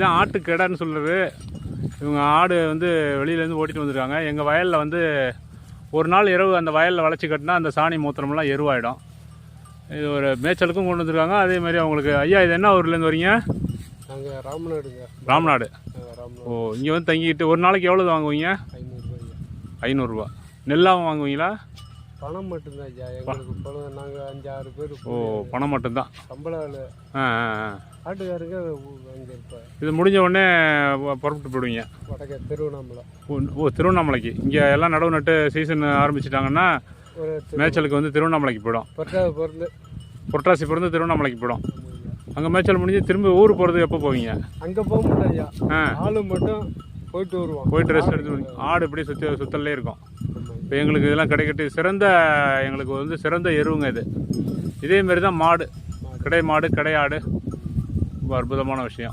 இதான் ஆட்டு கெடான்னு சொல்கிறது இவங்க ஆடு வந்து வெளியிலேருந்து ஓட்டிட்டு வந்திருக்காங்க. எங்கள் வயலில் வந்து ஒரு நாள் இரவு அந்த வயலில் வளைச்சி கட்டினா அந்த சாணி மூத்திரமெல்லாம் எருவாயிடும். இது ஒரு மேய்ச்சலுக்கும் கொண்டு வந்திருக்காங்க. அதே மாதிரி அவங்களுக்கு ஐயா இது என்ன ஊர்லேருந்து வரீங்க? நாங்கள் ராமநாடுங்க. ராம்நாடு. ஓ இங்கே வந்து தங்கிட்டு ஒரு நாளைக்கு எவ்வளோ வாங்குவீங்க? ஐநூறுரூவா நெல்லாவும் வாங்குவீங்களா? பணம் மட்டும்தான் ஐயா. எங்களுக்கு பணம். நாங்கள் அஞ்சு ஆறு பேர் ஓ பணம் மட்டும்தான்? சம்பள ஆளு ஆ ஆட்டுக்காரங்க அங்கே இருப்பார் இது முடிஞ்ச உடனே புறப்பட்டு போயிடுவீங்க? வடக்கே திருவண்ணாமலை. ஓ, திருவண்ணாமலைக்கு. இங்கே எல்லாம் நடவு நட்டு சீசன் ஆரம்பிச்சிட்டாங்கன்னா ஒரு மேய்ச்சலுக்கு வந்து திருவண்ணாமலைக்கு போயிடும். பிறந்து. புரட்டாசி பிறந்து திருவண்ணாமலைக்கு போயிடும். அங்கே மேய்ச்சல் முடிஞ்சு திரும்பி ஊர் போகிறது எப்போ போவீங்க? அங்கே போக முடியாது ஐயா. ஆ. ஆளு மட்டும் போயிட்டு வருவோம். போயிட்டு ரெஸ்ட் எடுத்து ஆடு இப்படி சுற்றி சுத்தல்லே இருக்கும். இப்போ எங்களுக்கு இதெல்லாம் கிடைக்கட்டு. சிறந்த எங்களுக்கு வந்து சிறந்த எருவுங்க இது. இதே மாதிரி தான் மாடு. கிடை மாடு கிடை ஆடு. ரொம்ப அற்புதமான விஷயம்.